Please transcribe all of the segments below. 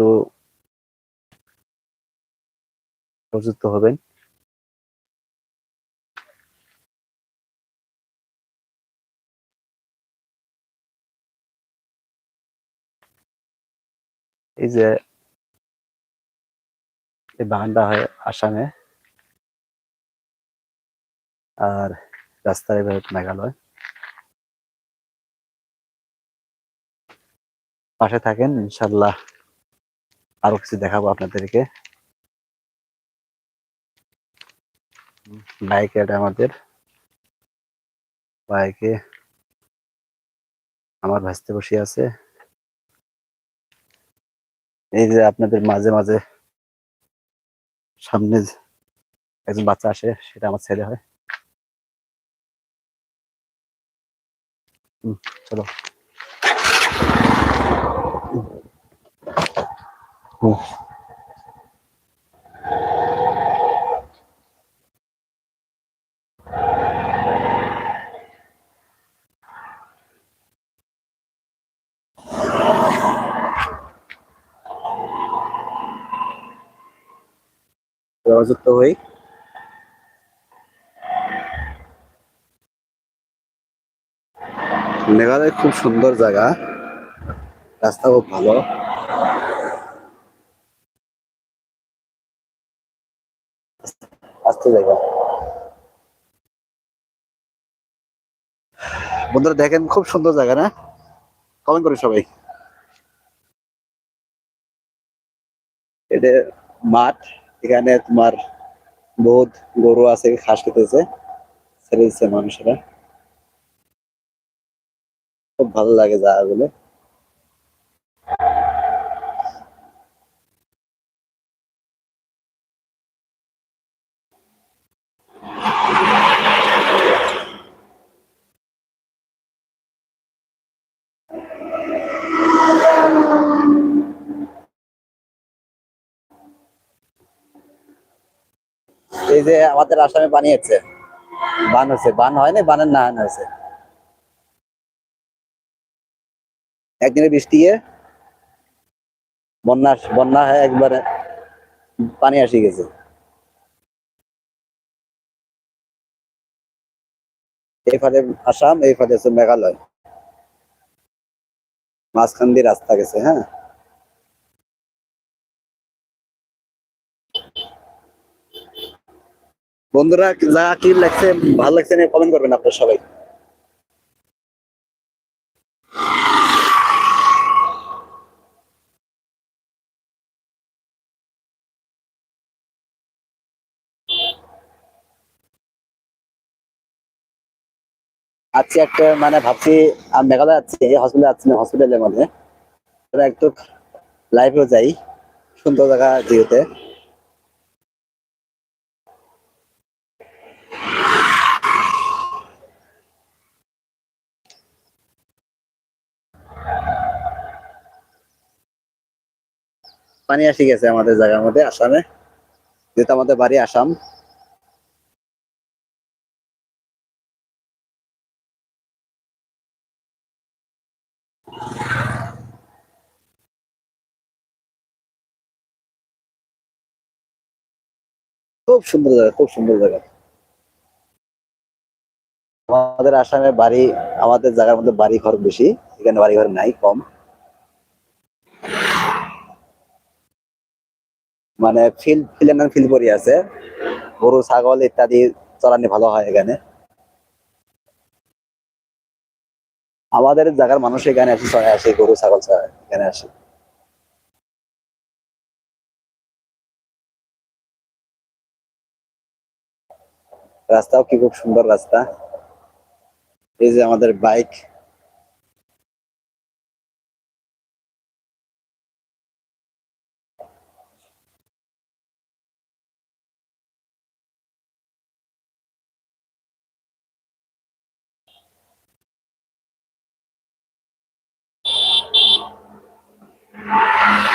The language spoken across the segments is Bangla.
একটু প্রযুক্ত হবেন। এই যে বাগানটা হয় আসামে। আর রাস্তার এবার মেঘালয়। পাশে থাকেন ইনশাল্লাহ আরও কিছু দেখাবো আপনাদেরকে। বাইক এটা আমাদের। বাইকে আমার ভাসতে বসে আছে। এই যে আপনাদের মাঝে মাঝে সামনে একজন বাচ্চা আসে, সেটা আমার ছেলে হয়। চলো। যুক্ত হই মেঘালয় খুব সুন্দর জায়গা। রাস্তা খুব ভালো আসতে জায়গা বন্ধুরা দেখেন, খুব সুন্দর জায়গা, না? কমেন্ট করে সবাই। এটা মাঠ, এখানে তোমার বহুত গরু আছে খাস খেতেছে ছেড়ে দিচ্ছে মানুষেরা। খুব ভালো লাগে জায়গাগুলো। এই যে আমাদের আসামে বানিয়েছে বান হয়েছে। বান হয় না বানের না হয়েছে। একদিনে বৃষ্টি বন্যা বন্যা হয় একবারে পানি আসি গেছে। এই ফালে আসাম, এই ফালে হচ্ছে মেঘালয়। মাঝখান দিয়ে রাস্তা গেছে হ্যাঁ? বন্ধুরা, যা কি লাগছে ভালো লাগছে না কমেন্ট করবেন আপনারা সবাই। আজকে একটা মানে ভাবছি মেঘালয় যাচ্ছি হসপিটালে আছি না হসপিটালের মধ্যে। একটু লাইভেও যাই, সুন্দর জায়গা যেহেতু পানি আসি গেছে আমাদের জায়গার মধ্যে, আসামে। যেহেতু আমাদের বাড়ি আসাম। খুব সুন্দর জায়গা, খুব সুন্দর জায়গা। আমাদের আসামে বাড়ি, আমাদের জায়গার মধ্যে বাড়ি ঘর বেশি, এখানে বাড়ি ঘর নাই, কম। মানে ফিল ফিল ফিল করি আছে। গরু, ছাগল ইত্যাদি চড়ানি ভালো হয় এখানে। আমাদের জায়গার মানুষ এখানে আসে চড়ায় আসে, গরু, ছাগল এখানে আসে। রাস্তাও কি খুব সুন্দর রাস্তা। এই যে আমাদের বাইক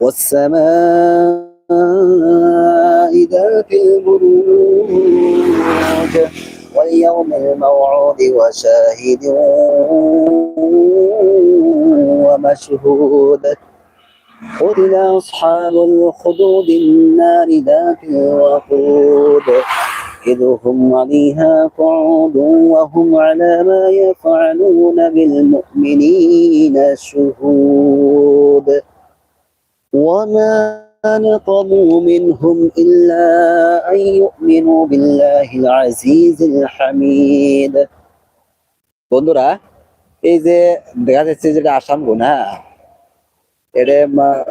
والسماء ذات البروج واليوم الموعود وشاهد ومشهود. قتل أصحاب الخدود النار ذات الوقود. إذ هم عليها قعود وهم على ما يفعلون بالمؤمنين شهود. وما نقموا منهم إلا أن يؤمنوا بالله العزيز الحميد বন্ধুরা এই যে দেখা যাচ্ছে যেটা আসাম গুণ হ্যাঁ এটা মা-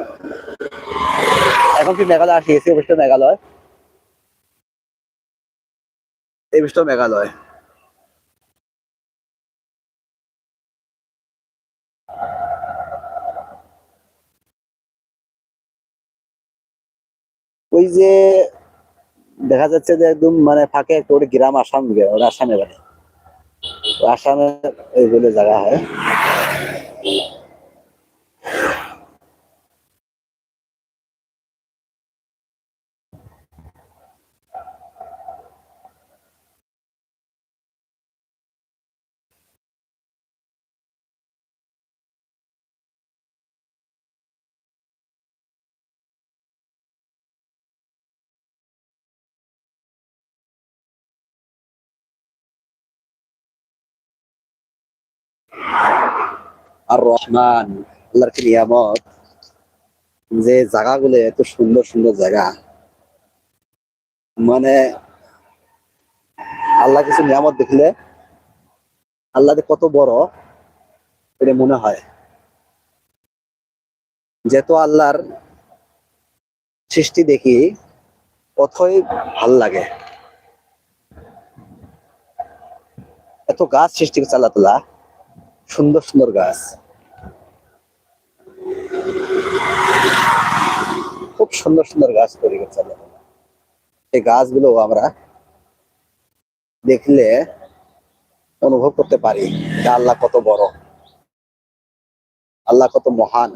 এখন কি মেঘালয় আসিয়েছে অবশ্য মেঘালয় এই বিষয়টা মেঘালয় ওই যে দেখা যাচ্ছে যে একদম মানে ফাঁকে একটা ওটা গ্রাম আসাম আসামে বাড়ি। আসামে এইগুলো জায়গা হয়। আর রহমান, আল্লাহর কি নিয়ামত? যে জায়গাগুলো এত সুন্দর সুন্দর জায়গা। মানে আল্লাহ কিছু নিয়ামত দেখলে আল্লাহ কত বড়, এটা মনে হয়। যেহেতু আল্লাহর সৃষ্টি দেখি অথই ভালো লাগে। এত গাছ সৃষ্টি করছে আল্লাহ সুন্দর সুন্দর গাছ। খুব সুন্দর সুন্দর গাছ তৈরি করছে আল্লাহ এই গাছগুলো আমরা দেখলে অনুভব করতে পারি আল্লাহ কত বড়, আল্লাহ কত মহান।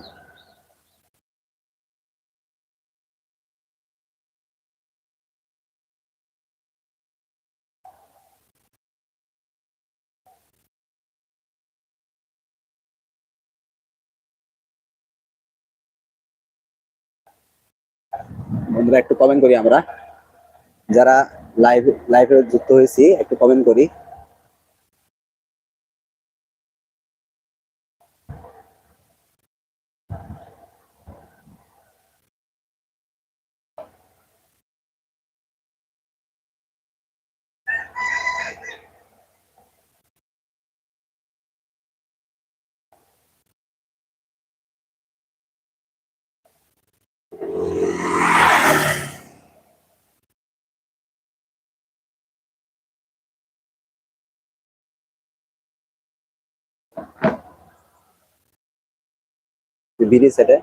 বন্ধুরা একটু কমেন্ট করি আমরা। যারা লাইভ লাইভে যুক্ত হয়েছি একটু কমেন্ট করি। বিড়ি সেটে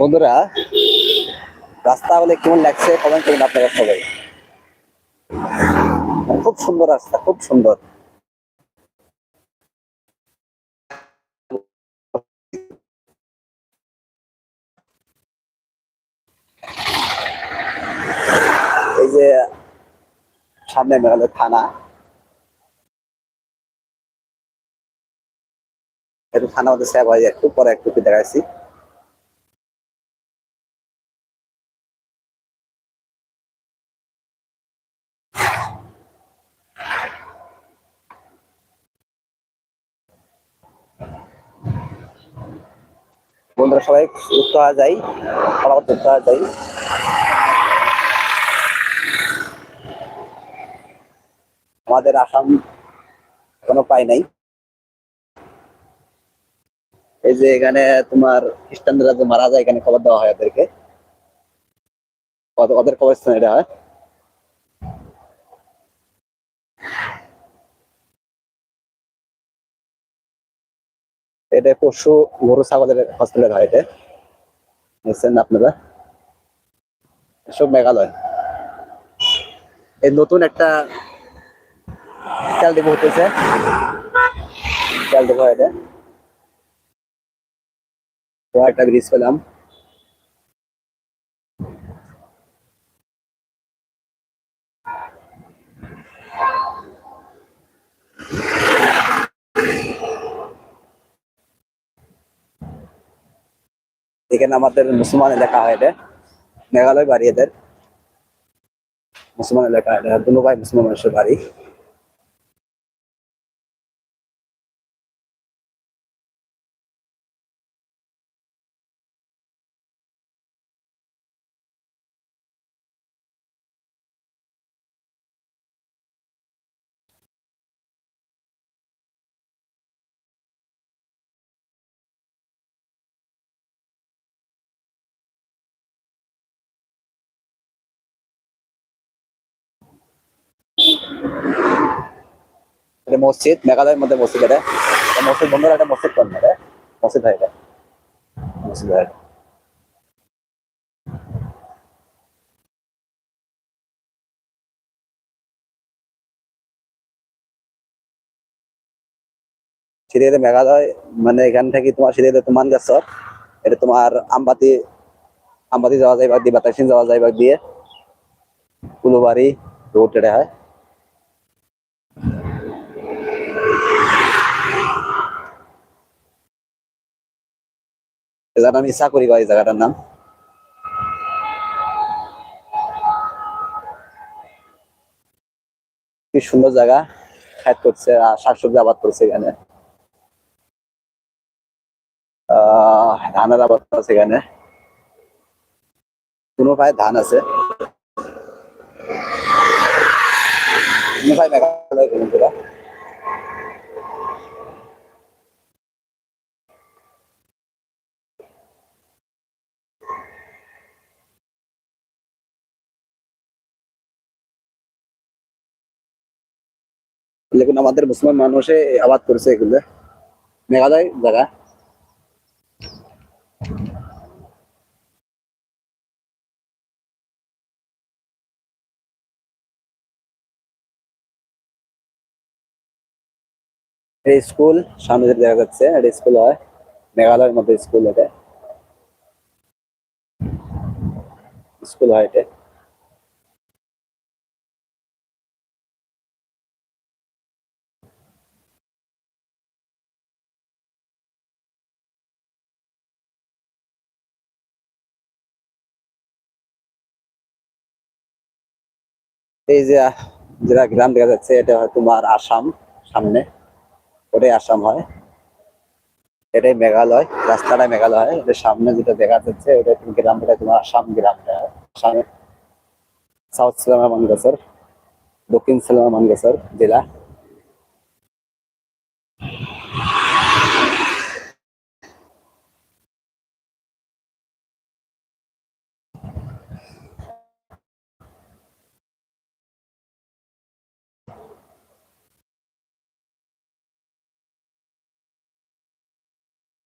বন্ধুরা, রাস্তা বলে কেমন লাগছে? কমেন্ট করুন আপনারা সবাই। খুব সুন্দর রাস্তা, খুব সুন্দর। এই যে সামনে মেঘালয় থানা। একটু থানা মধ্যে হয় একটু পরে একটু দেখাচ্ছি। বন্ধুরা সবাই যুক্ত হওয়া যায় ফলাফল যুক্ত হওয়া যায় আমাদের আসাম কোনো পাই নাই। এই যে এখানে তোমার খ্রিস্টানরা যে মারা যায়, এখানে খবর দেওয়া হয় ওদেরকে। ওদের- কবরস্থান এটা হয়। এটা পশু গরু, ছাগলের হসপিটাল হয় এটা। বুঝছেন আপনারা? সব মেঘালয়। এই নতুন একটা তেল ডিপো হতেছে তেল ডিপো এটা। একটা ব্রিজ পেলাম। এখানে আমাদের মুসলমান এলাকা হয় এটা। মেঘালয় বাড়ি এদের। মুসলমান এলাকা এটা। দুনো ভাই মুসলমান মানুষের বাড়ি। এটা মসজিদ, মেঘালয়ের মধ্যে মসজিদ এটা। মসজিদ বন্ধুরা একটা মসজিদ করেন এটা মসজিদ হয় এটা। মসজিদ হয় মেঘালয় মানে এখান থেকে তোমার সিরিয়াতে তোমার গাছর এটা তোমার আমবাতি আমবাতি যাওয়া যায় বাগ দিয়ে বাতাসিন যাওয়া যায় বাগ দিয়ে কুলুবাড়ি রোড এটা হয়। এই জায়গাটার নাম ইসা করি এই জায়গাটার নাম। কি সুন্দর জায়গা খাত করছে শাকসবজি আবাদ করছে এখানে। আহ, ধানের আবাদ আছে এখানে। কোনো ভাই ধান আছে? কোনো ভাই মেঘালয় বন্ধুরা লেকিন আমাদের মুসলমান মানুষে আবাদ করেছে এগুলো মেঘালয় জায়গা এই স্কুল, সামনে দেখা যাচ্ছে এটা স্কুল হয় মেঘালয়ের মধ্যে স্কুল এটা। স্কুল হয় এটা। এই যে, যেটা গ্রাম দেখা যাচ্ছে, এটা তোমার আসাম, সামনে। ওটাই আসাম হয়। এটাই মেঘালয়, রাস্তাটা মেঘালয়, ওদের সামনে যেটা দেখা যাচ্ছে, ওটা তুমি গ্রামটা তোমার আসাম গ্রামটা। আসামের সাউথ সিলামা মানগাছর, দক্ষিণ সিলামা মানগাছর জেলা।